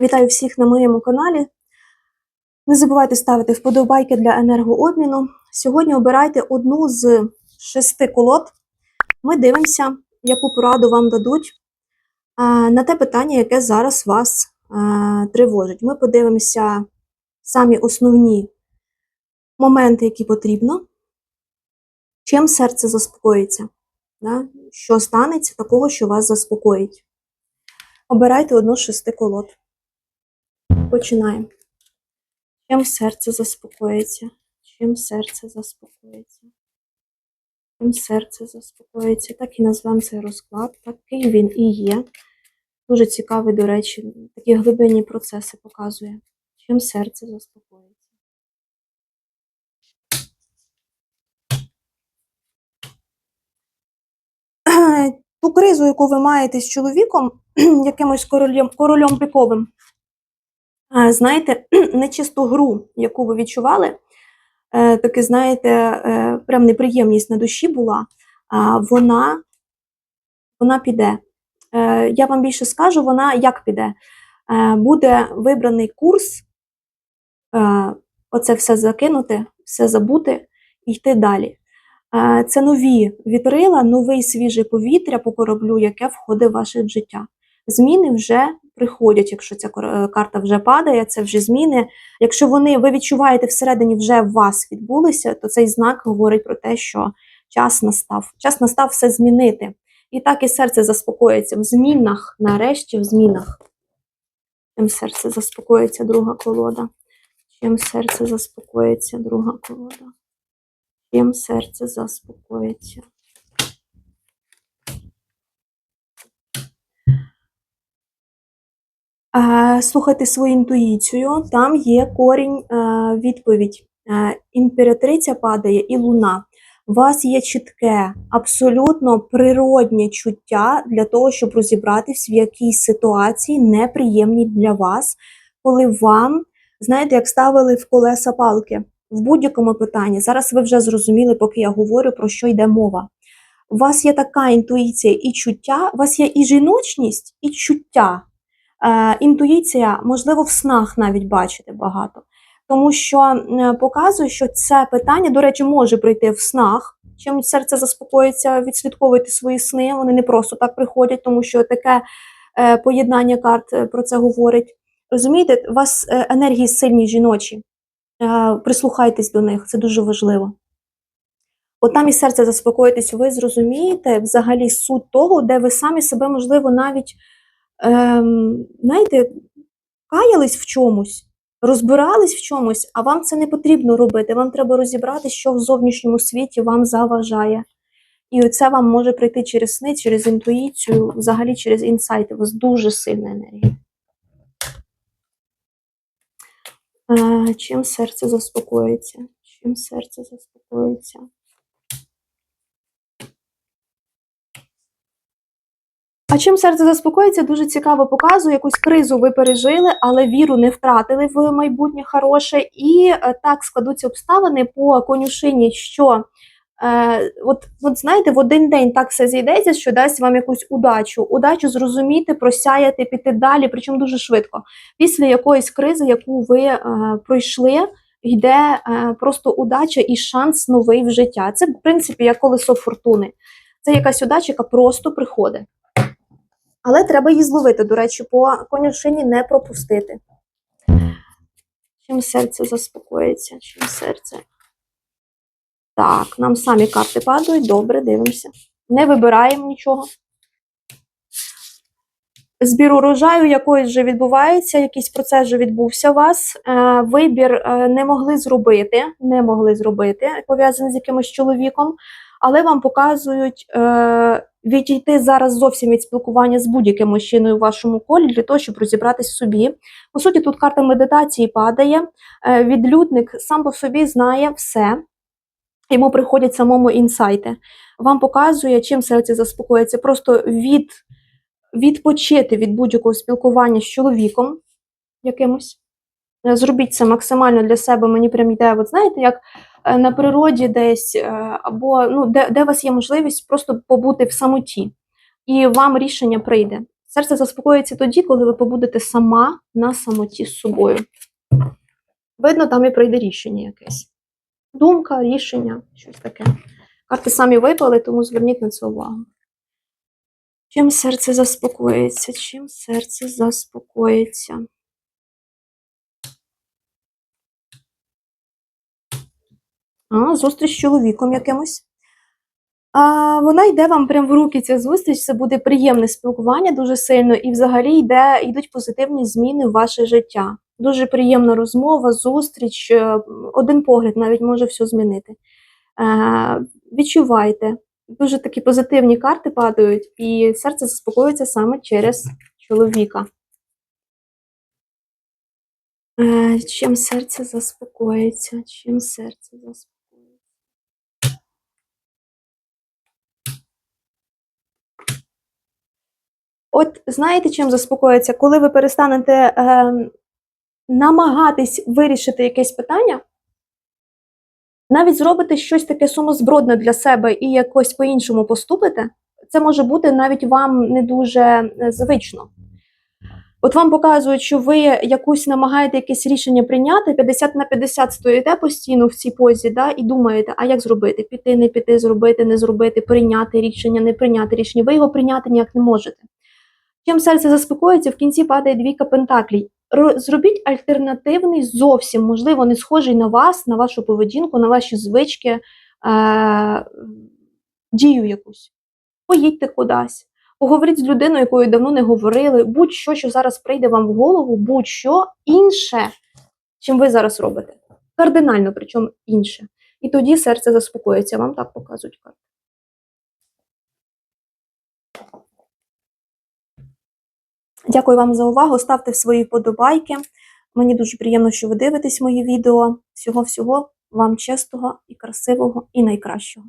Вітаю всіх на моєму каналі. Не забувайте ставити вподобайки для енергообміну. Сьогодні обирайте одну з шести колод. Ми дивимося, яку пораду вам дадуть на те питання, яке зараз вас тривожить. Ми подивимося самі основні моменти, які потрібно. Чим серце заспокоїться? Що станеться такого, що вас заспокоїть? Обирайте одну з шести колод. Починаємо. Чим серце заспокоїться? Чим серце заспокоїться? Чим серце заспокоїться? Так і назвемо цей розклад. Такий він і є. Дуже цікавий, до речі, такі глибинні процеси показує. Чим серце заспокоїться? Ту кризу, яку ви маєте з чоловіком, якимось королем, королем піковим, знаєте, нечисту гру, яку ви відчували, е, таки, знаєте, е, прям неприємність на душі була, вона, вона піде. Е, Я вам більше скажу, вона як піде. Буде вибраний курс, оце все закинути, все забути і йти далі. Це нові вітрила, новий свіже повітря по кораблю, яке входить в ваше життя. Зміни вже приходять, якщо ця е, карта вже падає, це вже зміни. Якщо вони ви відчуваєте всередині вже в вас відбулися, то цей знак говорить про те, що час настав. Час настав все змінити. І так і серце заспокоїться в змінах, нарешті в змінах. Чим серце заспокоїться друга колода. Чим серце заспокоїться друга колода. Чим серце заспокоїться. Слухайте свою інтуїцію, там є корінь е, відповідь. Е, Імператриця падає і луна. У вас є чітке, абсолютно природнє чуття для того, щоб розібратись в якійсь ситуації неприємній для вас, коли вам, знаєте, як ставили в колеса палки в будь-якому питанні. Зараз ви вже зрозуміли, поки я говорю, про що йде мова. У вас є така інтуїція і чуття, у вас є і жіночність, і чуття інтуїція, можливо, в снах навіть бачите багато. Тому що е, показує, що це питання, до речі, може прийти в снах. Чим серце заспокоїться, відслідковуйте свої сни. Вони не просто так приходять, тому що таке е, поєднання карт е, про це говорить. Розумієте, у вас е, енергії сильні жіночі. Е, прислухайтесь до них, це дуже важливо. От там і серце заспокоїтесь, ви зрозумієте взагалі суть того, де ви самі себе, можливо, навіть ем, знаєте, каялись в чомусь, розбирались в чомусь, а вам це не потрібно робити. Вам треба розібрати, що в зовнішньому світі вам заважає. І це вам може прийти через сни, через інтуїцію, взагалі через інсайти. У вас дуже сильна енергія. Е, чим серце заспокоїться? Чим серце заспокоїться? А чим серце заспокоїться, дуже цікаво показує, якусь кризу ви пережили, але віру не втратили в майбутнє хороше. І е, так складуться обставини по конюшині, що е, от, от знаєте, в один день так все зійдеться, що дасть вам якусь удачу. Удачу зрозуміти, просяяти, піти далі, причому дуже швидко. Після якоїсь кризи, яку ви е, пройшли, йде е, просто удача і шанс новий в життя. Це, в принципі, як колесо фортуни. Це якась удача, яка просто приходить. Але треба її зловити, до речі, по конюшині не пропустити. Чим серце заспокоїться? Чим серце? Так, нам самі карти падають. Добре, дивимося. Не вибираємо нічого. Збір урожаю якоїсь вже відбувається, якийсь процес вже відбувся у вас. Е, вибір е, не могли зробити, не могли зробити, пов'язаний з якимось чоловіком, але вам показують е, відійти зараз зовсім від спілкування з будь-яким мужчиною в вашому колі для того, щоб розібратись в собі. По суті, тут карта медитації падає. Е, відлюдник сам по собі знає все. Йому приходять самому інсайти. Вам показує, чим серце заспокоїться. Просто від, відпочити від будь-якого спілкування з чоловіком якимось. Е, Зробіть це максимально для себе. Мені прям йде, от знаєте, як на природі десь, е, або ну, де, де у вас є можливість просто побути в самоті, і вам рішення прийде. Серце заспокоїться тоді, коли ви побудете сама на самоті з собою. Видно, там і прийде рішення якесь. Думка, рішення, щось таке. Карти самі випали, тому зверніть на це увагу. Чим серце заспокоїться? Чим серце заспокоїться? А, зустріч з чоловіком якимось. А, вона йде вам прямо в руки ця зустріч, це буде приємне спілкування дуже сильно, і взагалі йде, йдуть позитивні зміни в ваше життя. Дуже приємна розмова, зустріч, е, один погляд навіть може все змінити. Е, відчувайте, дуже такі позитивні карти падають, і серце заспокоюється саме через чоловіка. Е, чим серце заспокоїться? Чим серце заспокоїться? От знаєте, чим заспокоїться? Коли ви перестанете е, намагатись вирішити якесь питання, навіть зробите щось таке сумозбродне для себе і якось по-іншому поступите, це може бути навіть вам не дуже е, звично. От вам показують, що ви якусь намагаєте якесь рішення прийняти, 50 на 50 стоїте постійно в цій позі, да, і думаєте, а як зробити? Піти, не піти, зробити, не зробити, прийняти рішення, не прийняти рішення. Ви його прийняти ніяк не можете. Чим серце заспокоїться, в кінці падає двійка пентаклей. Ро- Зробіть альтернативний, зовсім, можливо, не схожий на вас, на вашу поведінку, на ваші звички, е- дію якусь. Поїдьте кудись, поговоріть з людиною, якою давно не говорили, будь-що, що зараз прийде вам в голову, будь-що інше, чим ви зараз робите. Кардинально, причому інше. І тоді серце заспокоїться. Вам так показують карти. Дякую вам за увагу. Ставте свої вподобайки. Мені дуже приємно, що ви дивитесь мої відео. Всього-всього вам чистого і красивого і найкращого.